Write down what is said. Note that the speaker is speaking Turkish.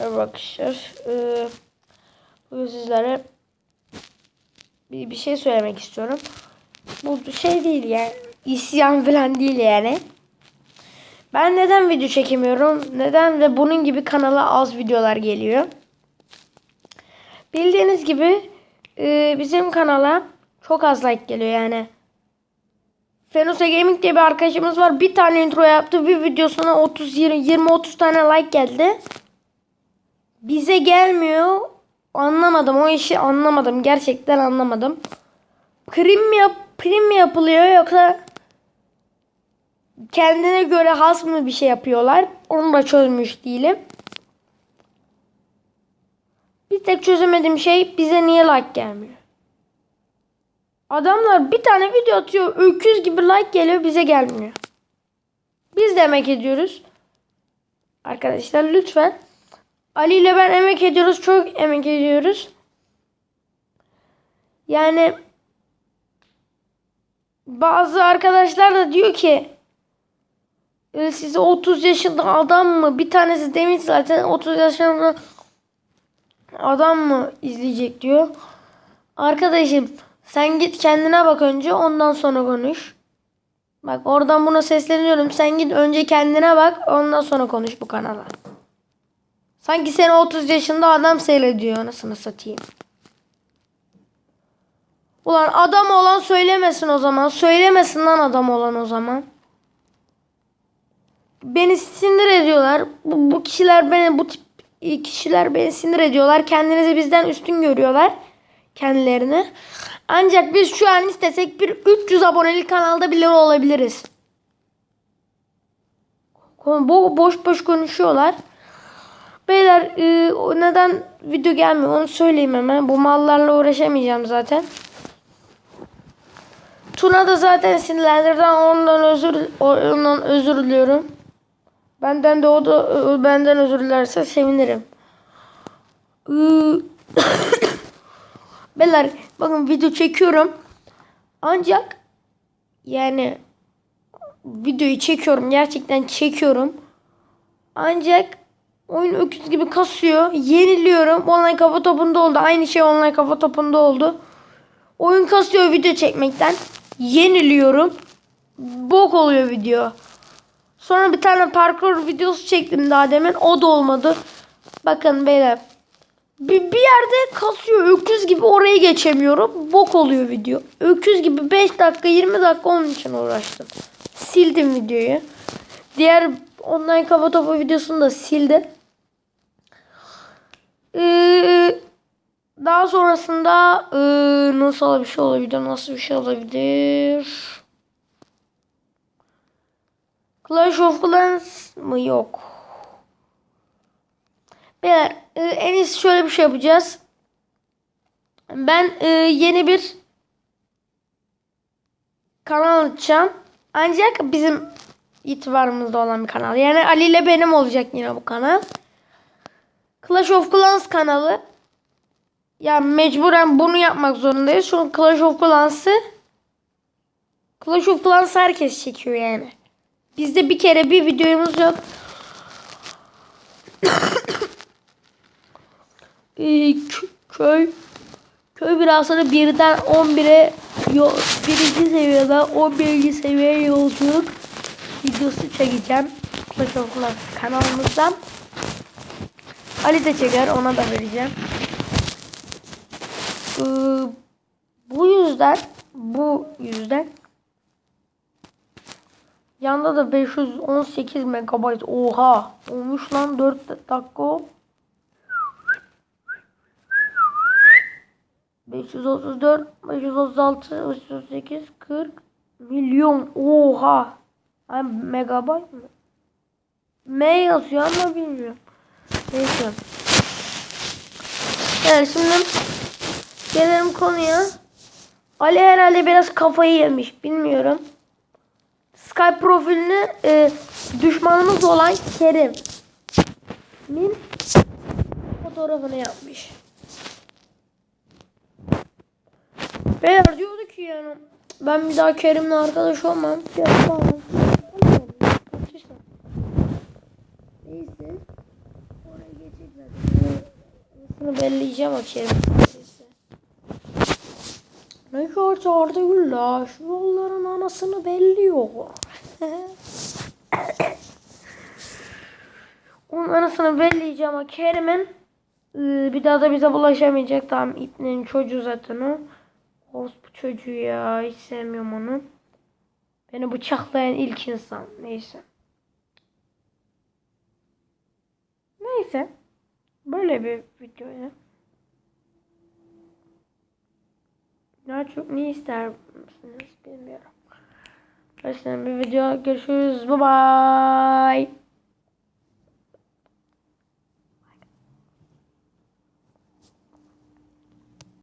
Merhaba arkadaşlar. Ee, bugün sizlere bir, bir şey söylemek istiyorum. Bu şey değil yani. isyan falan değil yani. Ben neden video çekemiyorum? Neden ve bunun gibi kanala az videolar geliyor? Bildiğiniz gibi e, bizim kanala çok az like geliyor yani. Fenose Gaming diye bir arkadaşımız var. Bir tane intro yaptı. Bir videosuna 30 20 30 tane like geldi. Bize gelmiyor. Anlamadım. O işi anlamadım. Gerçekten anlamadım. Prim yap prim mi yapılıyor yoksa kendine göre has mı bir şey yapıyorlar? Onu da çözmüş değilim. Bir tek çözemediğim şey bize niye like gelmiyor? Adamlar bir tane video atıyor. Öküz gibi like geliyor bize gelmiyor. Biz de emek ediyoruz. Arkadaşlar lütfen. Ali ile ben emek ediyoruz. Çok emek ediyoruz. Yani bazı arkadaşlar da diyor ki "E, size 30 yaşında adam mı? Bir tanesi demiş zaten 30 yaşında adam mı izleyecek diyor. Arkadaşım sen git kendine bak önce ondan sonra konuş. Bak oradan buna sesleniyorum. Sen git önce kendine bak ondan sonra konuş bu kanala. Sanki seni 30 yaşında adam seyrediyor anasını satayım. Ulan adam olan söylemesin o zaman. Söylemesin lan adam olan o zaman. Beni sinir ediyorlar. Bu, bu kişiler beni bu tip kişiler beni sinir ediyorlar. Kendinizi bizden üstün görüyorlar. Kendilerini. Ancak biz şu an istesek bir 300 abonelik kanalda bile olabiliriz. Bu boş boş konuşuyorlar. Beyler e, neden video gelmiyor onu söyleyeyim hemen. Bu mallarla uğraşamayacağım zaten. Tuna da zaten sinirlendirdi. Ondan özür ondan özür diliyorum. Benden de o da benden özür dilerse sevinirim. Beyler bakın video çekiyorum. Ancak yani videoyu çekiyorum. Gerçekten çekiyorum. Ancak oyun öküz gibi kasıyor. Yeniliyorum. Online kafa topunda oldu. Aynı şey online kafa topunda oldu. Oyun kasıyor video çekmekten. Yeniliyorum. Bok oluyor video. Sonra bir tane parkur videosu çektim daha demin. O da olmadı. Bakın beyler. Bir, bir yerde kasıyor. Öküz gibi orayı geçemiyorum. Bok oluyor video. Öküz gibi 5 dakika 20 dakika onun için uğraştım. Sildim videoyu. Diğer online kafa topu videosunu da sildim. Ee, daha sonrasında ee, nasıl bir şey olabilir? Nasıl bir şey olabilir? Clash of Clans mı? Yok. Beyler e, en iyisi şöyle bir şey yapacağız. Ben e, yeni bir kanal açacağım. Ancak bizim itibarımızda olan bir kanal. Yani Ali ile benim olacak yine bu kanal. Clash of Clans kanalı. Ya mecburen bunu yapmak zorundayız. Çünkü Clash of Clans'ı Clash of Clans herkes çekiyor yani. Bizde bir kere bir videomuz yok. Ee, köy köy binasını birden 11'e yo, birinci seviyeden 11. seviyeye yolculuk videosu çekeceğim. Clash of Clans kanalımızdan. Ali de çeker ona da vereceğim. Ee, bu yüzden bu yüzden Yanda da 518 megabayt. Oha. Olmuş lan 4 dakika o. 534, 536, 538, 40 milyon. Oha. Ay megabayt mı? M yazıyor ama bilmiyorum. Neyse. Evet şimdi gelelim konuya. Ali herhalde biraz kafayı yemiş. Bilmiyorum. Skype profilini e, düşmanımız olan Kerim'in fotoğrafını yapmış. Beyler diyordu ki yani ben bir daha Kerim'le arkadaş olmam. Ya, tamam. Neyse. Oraya geçecek zaten. Bunu belleyeceğim o. Ne gördü Arda Güller? Şu yolların anasını belliyor. Onun anasını belleyeceğim o Kerim'in. Ee, bir daha da bize bulaşamayacak. Tamam ipnenin çocuğu zaten o. Orospu çocuğu ya. Hiç sevmiyorum onu. Beni bıçaklayan ilk insan. Neyse. Neyse. Böyle bir videoydu. Daha çok ne ister misiniz bilmiyorum. Başka bir video görüşürüz. Bye bye.